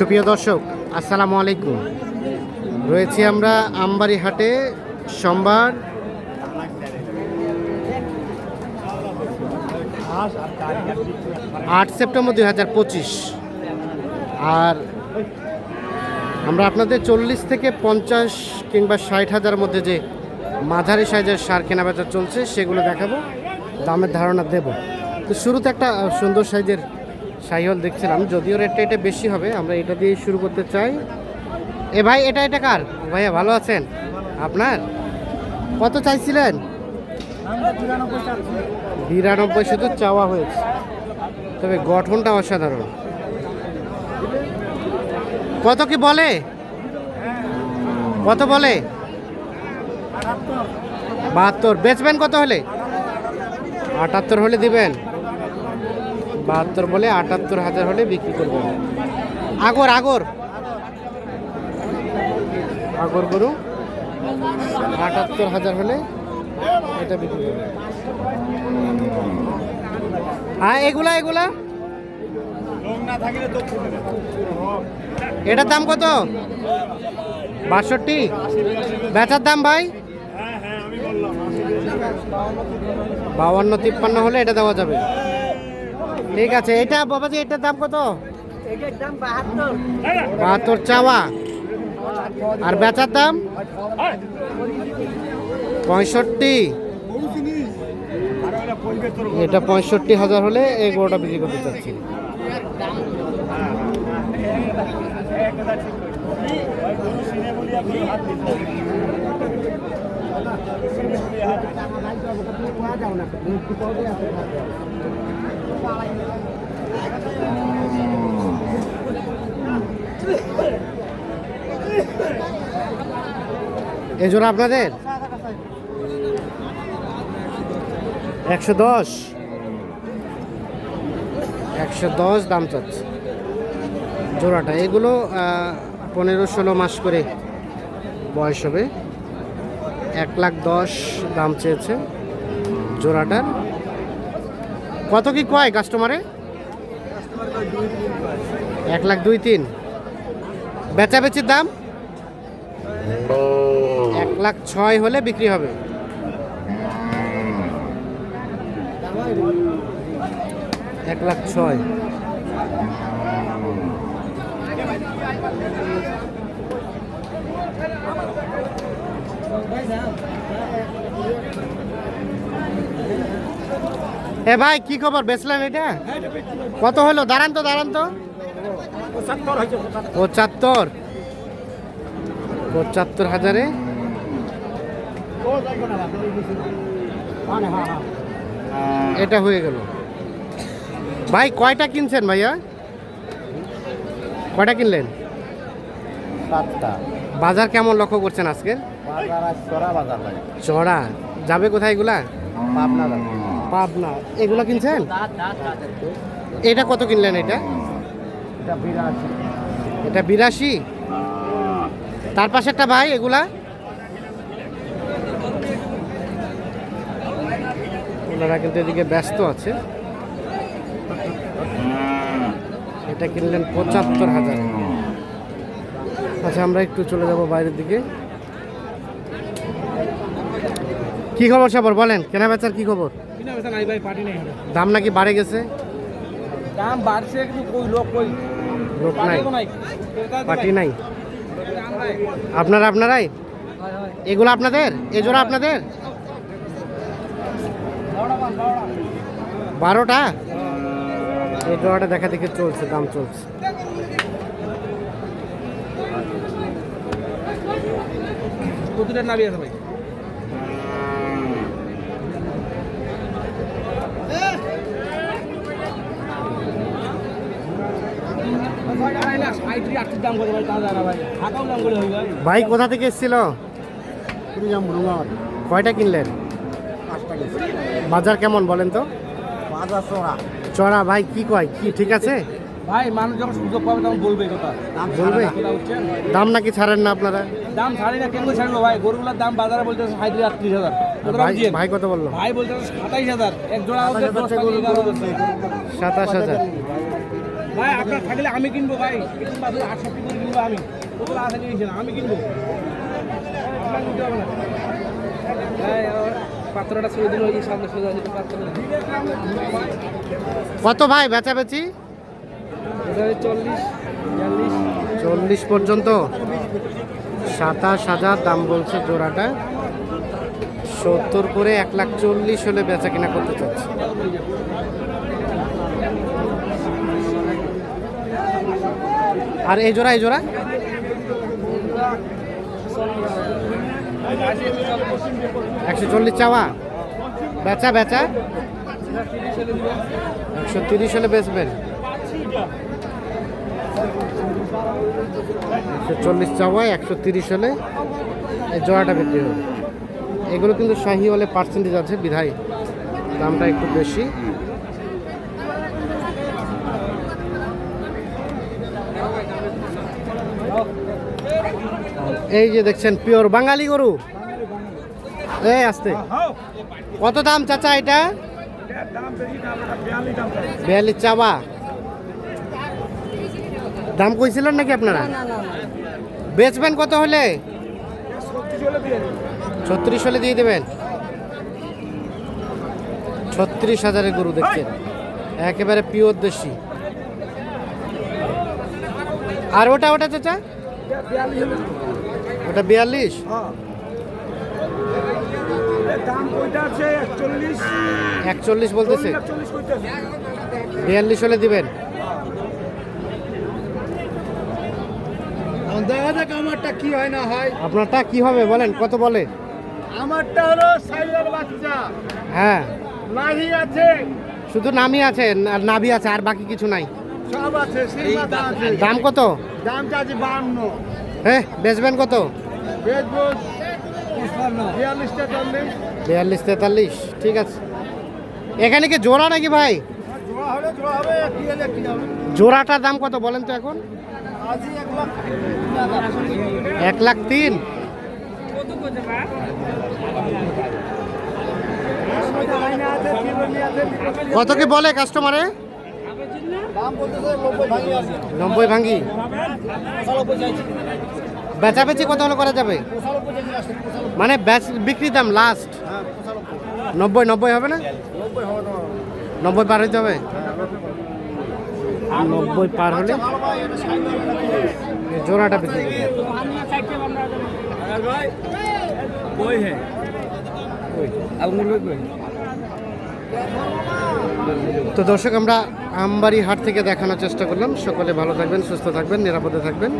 সুপ্রিয় দর্শক, আসসালামু আলাইকুম। রয়েছি আমরা আমবাড়ি হাটে সোমবার। আট সেপ্টেম্বর দুই হাজার পঁচিশ। আর আমরা আপনাদের চল্লিশ থেকে পঞ্চাশ কিংবা ষাট হাজার মধ্যে যে মাঝারি সাইজের সার কেনাবেচা চলছে, সেগুলো দেখাবো, দামের ধারণা দেব। তো শুরুতে একটা সুন্দর সাইজের সাইহল দেখছিলাম, যদিও রেটটা এটা বেশি হবে, আমরা এটা দিয়ে শুরু করতে চাই। এ ভাই, এটা এটা কার? ভাইয়া, ভালো আছেন? আপনার? কত চাইছিলেন? বিরানব্বই, শুধু চাওয়া হয়েছে। তবে গঠনটা অসাধারণ। কত কি বলে? কত বলে? বাহাত্তর। বেচবেন কত হলে? আটাত্তর হলে দিবেন। বাহাত্তর বলে আটাত্তর হাজার হলে বিক্রি করবেন আগর আগর। আগর গরু আটাত্তর হাজার হলে এটা বিক্রি করবেন হ্যাঁ এগুলা এগুলা। এটার দাম কত? বাষট্টি। বেচার দাম ভাই? বাউান্ন, তিপ্পান্ন হলে এটা দেওয়া যাবে। ঠিক আছে এটা বাবাজি এটার দাম কত? বাহাত্তর চাওয়া। আর বেচার দাম? পঁয়ষট্টি। এটা পঁয়ষট্টি হাজার হলে এই গরুটা বিক্রি করতে চাচ্ছি। জোড়া আপনাদের? একশো দশ। একশো দশ দাম চাচ্ছে। জোড়াটা, এগুলো পনেরো ষোলো মাস করে বয়স হবে। এক লাখ দশ দাম চেয়েছে জোড়াটার। কত কি কয় কাস্টমারে এক লাখ দুই তিন। বেচাবেচির দাম? এক লাখ ছয় হলে বিক্রি হবে। এক লাখ ছয়। এ ভাই কি খবর? বেচলেন এটা? কত হলো? দাঁড়ান তো দাঁড়ান তো। পঁচাত্তর। পঁচাত্তর হাজারে। এটা হয়ে গেল। ভাই কয়টা কিনছেন ভাইয়া? কয়টা কিনলেন? সাতটা। বাজার কেমন লক্ষ্য করছেন আজকে? চড়া যাবে কোথায় এগুলা? পাবনা পাবনা। এগুলো কিনছেন? এটা কত কিনলেন এটা? এটা বিরাশি। তার পাশে একটা ভাই এগুলা? ওনারা কিন্তু এদিকে ব্যস্ত আছে। এটা কিনলেন পঁচাত্তর হাজার। আচ্ছা আমরা একটু চলে যাব বাইরের দিকে। কি খবর সবর বলেন কেনা বেচার কি খবর? কিনা বেচা নাই ভাই পার্টি নেই দাম নাকি বাড়ে গেছে? দাম বাড়ছে কিন্তু কই লোক কই? লোক নাই। পার্টিও নাই। আপনারা আপনারাই। এগুলো আপনাদের? এ জোড়া আপনাদের? বারোটা? এই জোড়াটা দেখা দেখে চলছে দাম চলছে। প্রতিটা নাবি আছে ভাই দাম করে ভাই? কোথা থেকে এসেছিল? কয়টা কিনলেন? বাজার কেমন বলেন তো? বাজার চড়া। চড়া ভাই কি কয়? কি ঠিক আছে? ভাই মানুষ যখন সুযোগ পাবে তখন বলবে কথা। বলবে? দাম নাকি ছাড়েন না আপনারা? দাম ছাড়ি না কেন ছাড়লো ভাই? গরুগুলোর দাম বাজারে বলতে সাঁত্রিশ আটত্রিশ হাজার। ভাই ভাই কত বলল? ভাই বলতে সাতাইশ হাজার। এক জোড়া সাতাশ হাজার। ভাই আপনার থাকলে আমি কিনবো ভাই। আটষট্টি করে কিনবো আমি। কত আশা কিনেছি না আমি কিনবো। আপনার কিনতে হবে না। ভাই আমার পাত্রটা ছবি দিল ওই সামনে সোজা যেতে পাত্র কত ভাই বেচাবেচি? চল্লিশ চল্লিশ পর্যন্ত। সাতাশ হাজার দাম বলছে জোড়াটা। সত্তর করে এক লাখ চল্লিশ হলে বেচা কিনা করতে চাচ্ছে। আর এই জোড়া এই জোড়া? একশো চল্লিশ চাওয়া। বেচা বেচা। একশো তিরিশ হলে বেচবেন। একশো চল্লিশ চাওয়ায় একশো তিরিশ হলে এই জোড়াটা বিক্রি হবে। এগুলো কিন্তু শাহি হলে পার্সেন্টেজ আছে, বিধায়। দামটা একটু বেশি। এই যে দেখছেন পিওর বাঙালি গরু। এই আসতে। কত দাম চাচা এটা? বিয়াল্লিশ চাবা দাম কইছিলেন নাকি আপনারা? বেচবেন কত হলে? ছত্রিশ হলে দিয়ে দেবেন। ছত্রিশ হাজারের গরু দেখছেন। একেবারে পিওর দেশি। আর ওটা ওটা চাচা? ওটা বিয়াল্লিশ? দাম একচল্লিশ। বলতেছে। বিয়াল্লিশ হলে দিবেন। দেখা যাক আমারটা কি হয় না হয়। আপনারটা কি হবে বলেন কত বলে? আমারটা হলো সাইলের বাচ্চা। হ্যাঁ। লাহি আছে। শুধু নামই আছে আর নাভি আছে আর বাকি কিছু নাই। সব আছে সেই আছে। দাম কত? দামটা আছে বাহান্ন হ্যাঁ বেচবেন কত? বিয়াল্লিশ তেতাল্লিশ। ঠিক আছে। এখানে কি জোড়া নাকি ভাই? জোড়া হলে জোড়া হবে কি হাজার কি হবে। জোড়াটার দাম কত বলেন তো এখন? এক লাখ তিন। কত কি বলে কাস্টমারে? দাম বলতেছে নব্বই ভাঙি আছে। নব্বই ভাঙ্গি বেচাবেচি কত হলে করা যাবে? মানে বিক্রি দাম লাস্ট নব্বই নব্বই হবে না? নব্বই পার হইতে হবে? নব্বই পার হলে? জোড়াটা বেশি তো দর্শক, আমরা আমবাড়ি হাট থেকে দেখানোর চেষ্টা করলাম। সকলে ভালো থাকবেন, সুস্থ থাকবেন, নিরাপদে থাকবেন।